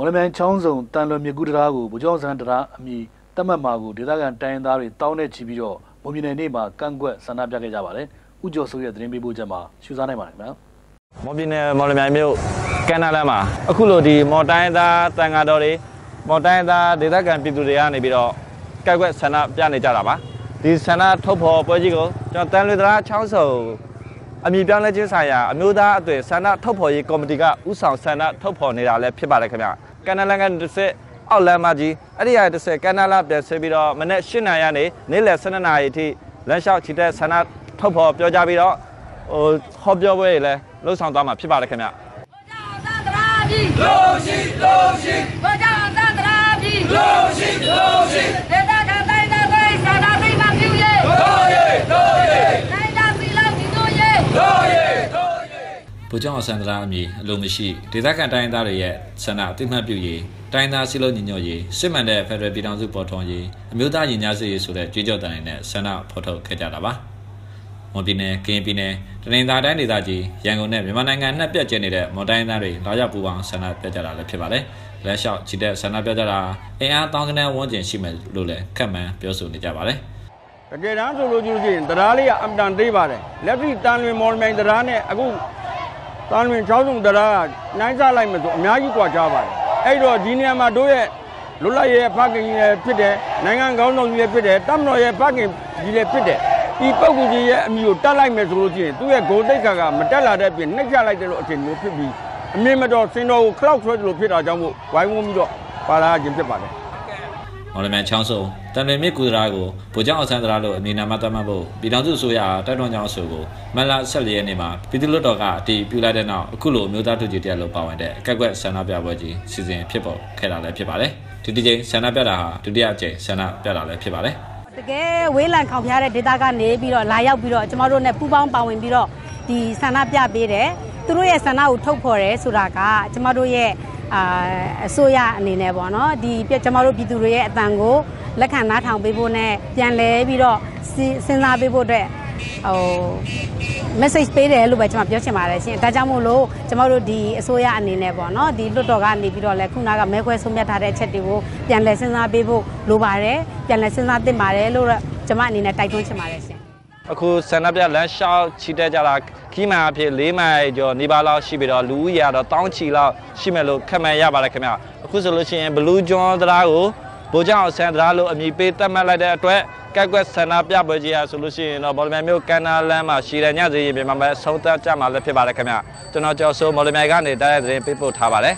မော်လမြိုင်ချောင်းစုံတန်လွန်မြကူတရားကိုဗိုလ်ချုပ်အောင်ဆန်းတရားအမည်တတ်မှတ်မှာကိုဒေသခံတိုင်းရင်းသားတွေတောင်းနဲ့ချီပြီးတော့မွန်ပြည်နယ်နေ့မှာကန့်ကွက်ဆန္ဒပြခဲ့ကြပါတယ်။ဥကျော်စိုးရဲ့သတင်းပေးပို့ချက်မှာရှုစားနိုင်ပါတယ်ခင်ဗျာ။မော်ပြည်နယ်မော်လမြိုင်မြို့ကန်နာလမ်းမှာအခုလိုဒီမော်တိုင်းသားတန်ဃာတော်တွေမော်တိုင်းသားဒေသခံပြည်သူတွေကနေပြီးတော့ကက်ကွက်ဆန္ဒပြနေကြတာပါဒီဆန္ဒထုတ်ဖော်ပွဲကြီးကိုကျွန်တော်တန်လွေသရာချောင်းစုံအမည်ပြောင်းလဲခြင်းဆိုင်ရာအမျိုးသားအသွင်ဆန္ဒထုတ်ဖော်ရေးကော်မတီကဥဆောင်ဆန္ဒထုတ်ဖော်နေတာလည်းဖြစ်ပါတယ်ခင်ဗျ ကန်နာလမ်းကတစ်စစ်အောက်လမ်းမကြီးအဲ့ဒီဟာတစ်စစ်ကန်နာလပြန်ဆင်းပြီးတော့မနေ့၈နာရီကနေနေ့လယ်12နာရီအထိလမ်းလျှောက်ချီတဲ့ဆန္ဒထုတ်ဖော်ပြောကြပြီးတော့ဟိုဟောပြောပွဲတွေလည်းလှုပ်ဆောင်သွားမှာဖြစ်ပါတယ်ခင်ဗျသန္တရာပြီလို့ရှိလို့ရှိ ဘုရားသန္တရာပြီ လို့ရှိလို့ရှိ ဒေသခံတိုင်းသားတွေသာသာသိမှပြုရဲ့ တို့ရဲ့တို့ရဲ့ တိုင်းသားစီလောက်ဒီတို့ရဲ့ တို့ရဲ့တို့ရဲ့ ဗိုလ်ချုပ်အောင်ဆန်းသရာအမည်အလိုမရှိဒေသခံတိုင်းသားတွေရဲ့ဆန္ဒအသိမှတ်ပြုရေးတိုင်းသားစည်းလုံးညီညွတ်ရေးစစ်မှန်တဲ့ဖက်ဒရယ်ပြည်ထောင်စုပေါ်ထွန်းရေးအမျိုးသားညီညာစေရေးဆိုတဲ့ကြွေးကြော်တန်တွေနဲ့ဆန္ဒဖော်ထုတ်ခဲ့ကြတာပါ။မော်ပြည်နယ်ကရင်ပြည်နယ်တနင်္သာတိုင်းဒေသကြီးရန်ကုန်နဲ့မြန်မာနိုင်ငံနှစ်ပြတ်ကျင်းနေတဲ့မော်တိုင်းသားတွေလာရောက်ပူးပေါင်းဆန္ဒပြကြတာလည်းဖြစ်ပါတယ်။လက်လျှောက်ချီတဲ့ဆန္ဒပြကြတာအင်အားတောင်းကနန်းဝန်းကျင်ရှိမယ်လို့လည်းခက်မှန်းပြောဆိုနေကြပါတယ်။တကယ်တမ်းဆိုလို့ရှိရင်တရားလေးကအမတန်သေးပါတယ်လက်ရှိတန်လွင်မော်လမြိုင်တရားနဲ့အခု ။တာလွင်ချောင်းစုံတရားနိုင်စားလိုက်မယ်ဆိုအများကြီးကွာကြပါတယ်။အဲ့တော့ဒီနေရာမှာတို့ရဲ့လွတ်လပ်ရေးဖခင်ကြီးလည်းဖြစ်တယ်နိုင်ငံကောင်းဆောင်ကြီးလည်းဖြစ်တယ်တပ်မတော်ရဲ့ဖခင်ကြီးလည်းဖြစ်တယ်ဒီပုဂ္ဂိုလ်ကြီးရဲ့အမျိုးကိုတတ်လိုက်မယ်ဆိုလို့ရှိရင်သူ့ရဲ့ဂုံတိတ်ခါကမတက်လာတဲ့အပြင်နှိပ်ချလိုက်တယ်လို့အထင်မျိုးဖြစ်ပြီးအမြင့်မတော်စင်တော်ကိုခလောက်ဆွဲတယ်လို့ဖြစ်တာကြောင့်မို့ဝိုင်းဝန်းပြီးတော့ပါလာခြင်းဖြစ်ပါတယ် မော်လမြိုင်ချောင်းစုံတန်လွင်မြစ်ကူတရာကိုဗိုလ်ချုပ်အောင်ဆန်းသရာလို့အမည်နာမသတ်မှတ်ဖို့ပြည်ထောင်စုအစိုးရတိုက်တွန်းကြောင်းအဆိုကိုမန်လာ14ရက်နေ့မှာပြည်သူ့လွှတ်တော်ကအတည်ပြုလိုက်တဲ့နောက်အခုလိုမျိုးသားထုကြီးတရားလို့ပါဝင်တဲ့အကက်ကွက်ဆန္ဒပြပွဲကြီးစီစဉ်ဖြစ်ပေါ်ခဲ့တာလည်းဖြစ်ပါတယ်ဒီတစ်ကြိမ်ဆန္ဒပြတာဟာဒုတိယအကြိမ်ဆန္ဒပြတာလည်းဖြစ်ပါတယ်တကယ်ဝေးလံခေါင်ဖျားတဲ့ဒေတာကနေပြီးတော့လာရောက်ပြီးတော့ကျမတို့ ਨੇ ပူးပေါင်းပါဝင်ပြီးတော့ဒီဆန္ဒပြပေးတယ်သူတို့ရဲ့ဆန္ဒကိုထုတ်ဖော်တယ်ဆိုတာကကျမတို့ရဲ့ အာအစိုးရအနေနဲ့ပေါ့နော်ဒီပြကျမတို့ပြည်သူတွေရဲ့အတန်ကိုလက်ခံနားထောင်ပေးဖို့နဲ့ပြန်လဲပြီးတော့စဉ်စဉ်းစားပေးဖို့အတွက်ဟို message ပေးတယ်လို့ပဲကျွန်မပြောချင်ပါတယ်ရှင်ဒါကြောင့်မို့လို့ကျမတို့ဒီအစိုးရအနေနဲ့ပေါ့နော်ဒီလွတ်တော်ကနေပြီးတော့လဲခုနကမဲခွဲဆုံးဖြတ်ထားတဲ့အချက်တွေကိုပြန်လဲစဉ်းစားပေးဖို့လိုပါတယ်ပြန်လဲစဉ်းစားသင့်ပါတယ်လို့တော့ကျွန်မအနေနဲ့တိုက်တွန်းချင်ပါတယ်ရှင် အခုဆန္ဒပြလမ်းလျှောက်ချီတက်ကြတာခီးမှန်အဖြစ်၄မိုင်ကျော်နေပါလောက်ရှိပြီးတော့လူဦးရေကတော့တောင်းချီလောက်ရှိမယ်လို့ခန့်မှန်းရပါတယ်ခင်ဗျအခုဆိုလို့ရှိရင်ဘလူးကျွန်းတရားကိုဗိုလ်ချုပ်အောင်ဆန်းတရားလို့အမည်ပေးသတ်မှတ်လိုက်တဲ့အတွက်ကက်ကွက်ဆန္ဒပြပွဲကြီးဟာဆိုလို့ရှိရင်တော့ဘော်လမြိုင်မြို့ကန်နာလမ်းမှာရှည်ရညစီရင်ပြင်မှာပဲဆုံးသက်ကြမှာလည်းဖြစ်ပါတယ်ခင်ဗျကျွန်တော်ကျော်စိုးမော်လမြိုင်ကနေတိုက်ရိုက်သတင်းပေးပို့ထားပါတယ်